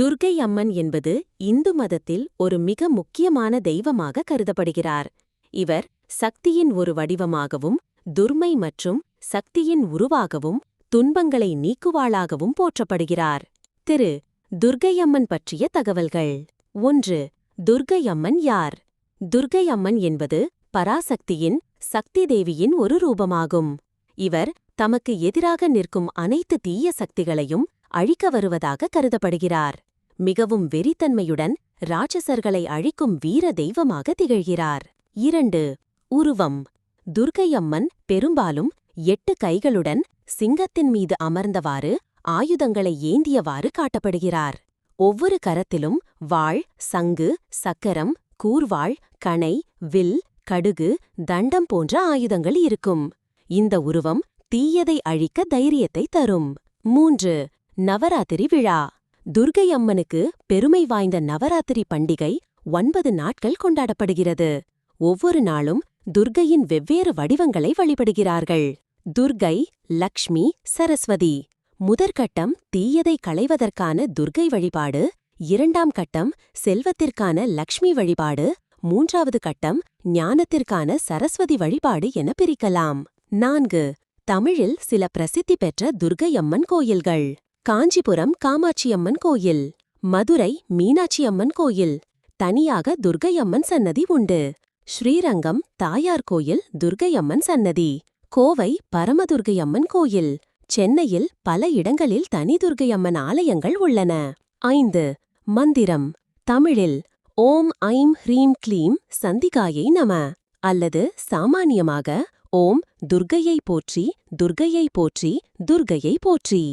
துர்க்கை அம்மன் என்பது இந்து மதத்தில் ஒரு மிக முக்கியமான தெய்வமாக கருதப்படுகிறார். இவர் சக்தியின் ஒரு வடிவமாகவும் துர்மை மற்றும் சக்தியின் உருவாகவும் துன்பங்களை நீக்குவாளாகவும் போற்றப்படுகிறார். திரு. துர்க்கையம்மன் பற்றிய தகவல்கள். ஒன்று. துர்கையம்மன் யார்? துர்கையம்மன் என்பது பராசக்தியின் சக்தி தேவியின் ஒரு ரூபமாகும். இவர் தமக்கு எதிராக நிற்கும் அனைத்து தீய சக்திகளையும் அழிக்க வருவதாக கருதப்படுகிறார். மிகவும் வெறித்தன்மையுடன் ராட்சசர்களை அழிக்கும் வீர தெய்வமாக திகழ்கிறார். இரண்டு உருவம். துர்க்கையம்மன் பெரும்பாலும் எட்டு கைகளுடன் சிங்கத்தின் மீது அமர்ந்தவாறு ஆயுதங்களை ஏந்தியவாறு காட்டப்படுகிறார். ஒவ்வொரு கரத்திலும் வாள் சங்கு சக்கரம் கூர்வாள் கணை வில் கடுகு தண்டம் போன்ற ஆயுதங்கள் இருக்கும். இந்த உருவம் தீயதை அழிக்க தைரியத்தை தரும். மூன்று நவராத்திரி விழா. துர்க்கை அம்மனுக்கு பெருமை வாய்ந்த நவராத்திரி பண்டிகை ஒன்பது நாட்கள் கொண்டாடப்படுகிறது. ஒவ்வொரு நாளும் துர்க்கையின் வெவ்வேறு வடிவங்களை வழிபடுகிறார்கள். துர்க்கை லக்ஷ்மி சரஸ்வதி. முதற்கட்டம் தீயதை களைவதற்கான துர்க்கை வழிபாடு இரண்டாம் கட்டம் செல்வத்திற்கான லக்ஷ்மி வழிபாடு மூன்றாவது கட்டம் ஞானத்திற்கான சரஸ்வதி வழிபாடு என பிரிக்கலாம். நான்கு தமிழில் சில பிரசித்தி பெற்ற துர்க்கையம்மன் கோயில்கள். காஞ்சிபுரம் காமாட்சியம்மன் கோயில். மதுரை மீனாட்சியம்மன் கோயில். தனியாக துர்கையம்மன் சன்னதி உண்டு. ஸ்ரீரங்கம் தாயார் கோயில் துர்க்கையம்மன் சன்னதி. கோவை பரமதுர்கையம்மன் கோயில். சென்னையில் பல இடங்களில் தனி துர்கையம்மன் ஆலயங்கள் உள்ளன. ஐந்து. மந்திரம். தமிழில் ஓம் ஐம் ஹ்ரீம் க்ளீம் சந்திகாயை நம. அல்லது சாமானியமாக ஓம் துர்கையை போற்றி துர்கையை போற்றி துர்கையை போற்றி.